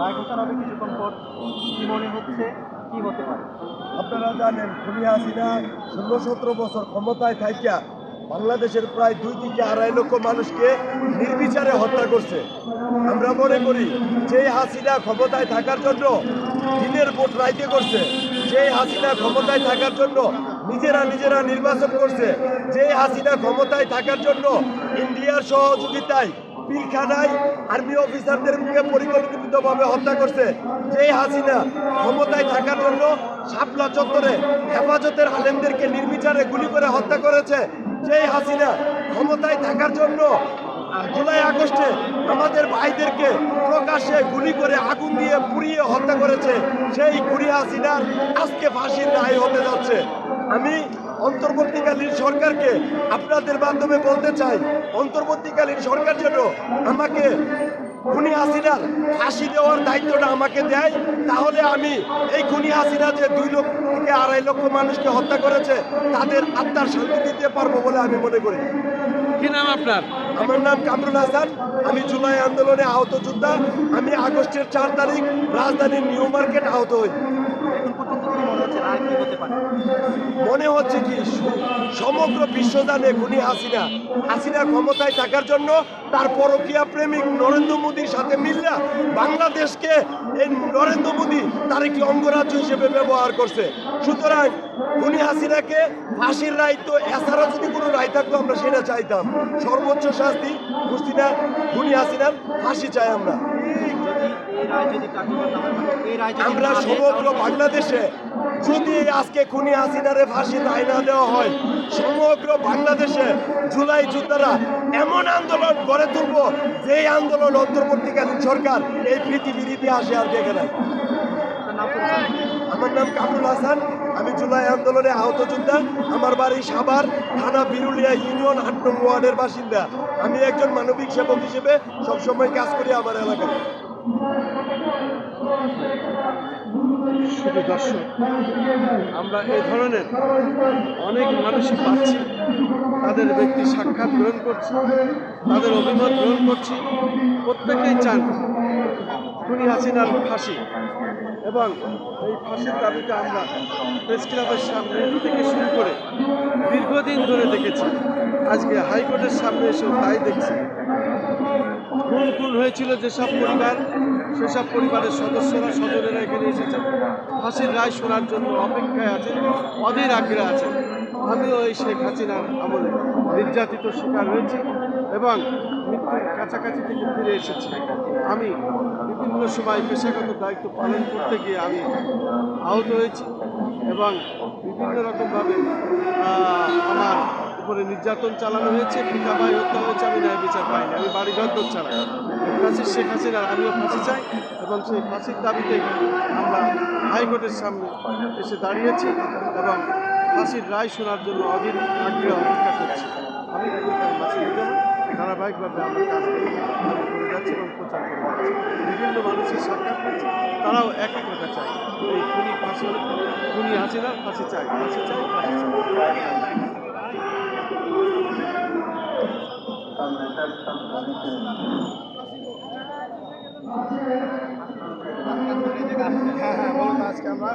রায় ঘোষণা হবে কিছুক্ষণ পর। মনে হচ্ছে? কি হতে পারে? আপনারা জানেন খুনি হাসিনা ষোলো সতেরো বছর ক্ষমতায় থাকিয়া বাংলাদেশের প্রায় দুই থেকে আড়াই লক্ষ মানুষকে নির্বিচারে হত্যা করছে। আমরা মনে করি যে হাসিনা ক্ষমতায় থাকার জন্য দিনের ভোট রাইতে করছে যে হাসিনা ক্ষমতায় থাকার জন্য নিজেরা নিজেরা নির্বাচন করছে যে হাসিনা ক্ষমতায় থাকার জন্য ইন্ডিয়ার সহযোগিতায় পিলখানায় আর্মি অফিসারদেরকে পরিকল্পিতভাবে হত্যা করছে যে হাসিনা। ক্ষমতায় থাকার জন্য শাপলা চত্বরে হেফাজতের আলেমদেরকে নির্বিচারে গুলি করে হত্যা করেছে যে হাসিনা। ক্ষমতায় থাকার জন্য জুলাই আগস্টে আমাদের ভাইদেরকে প্রকাশ্যে গুলি করে আগুন দিয়ে পুড়িয়ে হত্যা করেছে সেই খুনি হাসিনার আজকে ফাঁসির রায় হতে যাচ্ছে। আমি অন্তর্বর্তীকালীন সরকারকে আপনাদের মাধ্যমে বলতে চাই অন্তর্বর্তীকালীন সরকার যেন আমাকে খুনি হাসিনার ফাঁসি দেওয়ার দায়িত্বটা আমাকে দেয় তাহলে আমি এই খুনি হাসিনা যে দুই লক্ষ থেকে আড়াই লক্ষ মানুষকে হত্যা করেছে তাদের আত্মার শান্তি দিতে পারব বলে আমি মনে করি। কি নাম আপনার? আমার নাম কামরুল হাসান আমি জুলাই আন্দোলনে আহত যোদ্ধা আমি আগস্টের চার তারিখ রাজধানীর নিউ মার্কেট আহত হই। মনে হচ্ছে কি, সমগ্র বিশ্ব জানে খুনি হাসিনা। হাসিনা ক্ষমতায় থাকার জন্য তার পরকীয়া প্রেমিক নরেন্দ্র মোদীর সাথে মিল্লা। বাংলাদেশকে এই নরেন্দ্র মোদী তার একটি অঙ্গরাজ্য হিসেবে ব্যবহার করছে। সুতরাং খুনি হাসিনাকে ফাঁসির রায় তো এছাড়া যদি কোনো রায় থাকতো, আমরা সেটা চাইতাম। সর্বোচ্চ শাস্তি খুশিনা খুনি হাসিনার ফাঁসি চাই আমরা। আমরা সমগ্র বাংলাদেশে যদি আজকে খুনি হাসিনারে ফাঁসির রায় না দেওয়া হয়, সমগ্র বাংলাদেশে জুলাই যোদ্ধারা এমন আন্দোলন গড়ে তুলব যে আন্দোলন অন্তর্বর্তীকালীন সরকার এই পৃথিবীর ইতিহাসে আর দেখে নাই? আমার নাম কামরুল হাসান, আমি জুলাই আন্দোলনে আহত যোদ্ধা। আমার বাড়ি সাভার, থানা বিরুলিয়া ইউনিয়ন আট নং ওয়ার্ডের বাসিন্দা। আমি একজন মানবিক সেবক হিসেবে সবসময় কাজ করি আমার এলাকায়। শুধু দর্শক, আমরা এ ধরনের অনেক মানুষই পাচ্ছি। তাদের ব্যক্তি সাক্ষাৎ গ্রহণ করছি, তাদের অভিমত গ্রহণ করছি। প্রত্যেকেই চান খুনি হাসিনার ফাঁসি। এবং এই ফাঁসির দাবিতে আমরা প্রেস ক্লাবের সামনে থেকে শুরু করে দীর্ঘদিন ধরে দেখেছি। আজকে হাইকোর্টের সামনে এসেও তাই দেখছি। খুন খুন হয়েছিল যেসব পরিবার, সেসব পরিবারের সদস্যরা স্বজনেরা এখানে এসেছেন ফাঁসির রায় শোনার জন্য অপেক্ষায় আছেন, অধীর আগ্রহে আছেন। আমিও এই শেখ হাসিনার আমলে নির্যাতিত শিকার হয়েছি এবং মৃত্যুর কাছাকাছি থেকে ফিরে এসেছি। আমি বিভিন্ন সময় পেশাগত দায়িত্ব পালন করতে গিয়ে আমি আহত হয়েছি এবং বিভিন্ন রকমভাবে আমার উপরে নির্যাতন চালানো হয়েছে। পিতা ভাই হত্যা হয়েছে আমি ন্যায় বিচার পাইনি। আমি বাড়ি ঘর চালাই। ফাঁসির শেখ হাসিনার আমিও ফাঁসি চাই এবং সেই ফাঁসির দাবিতে আমরা হাইকোর্টের সামনে এসে দাঁড়িয়েছি এবং ফাঁসির রায় শোনার জন্য অধীর আগ্রহে ধারাবাহিকভাবে আমরা কাজ করে যাচ্ছি এবং প্রচার করে যাচ্ছি। বিভিন্ন মানুষের সাক্ষাৎ করছি তারাও একই কথা চায়। এই খুনি ফাঁসি, খুনি হাসিনার ফাঁসি চাই ফাঁসি চাই ফাঁসি হ্যাঁ হ্যাঁ আজকে আমরা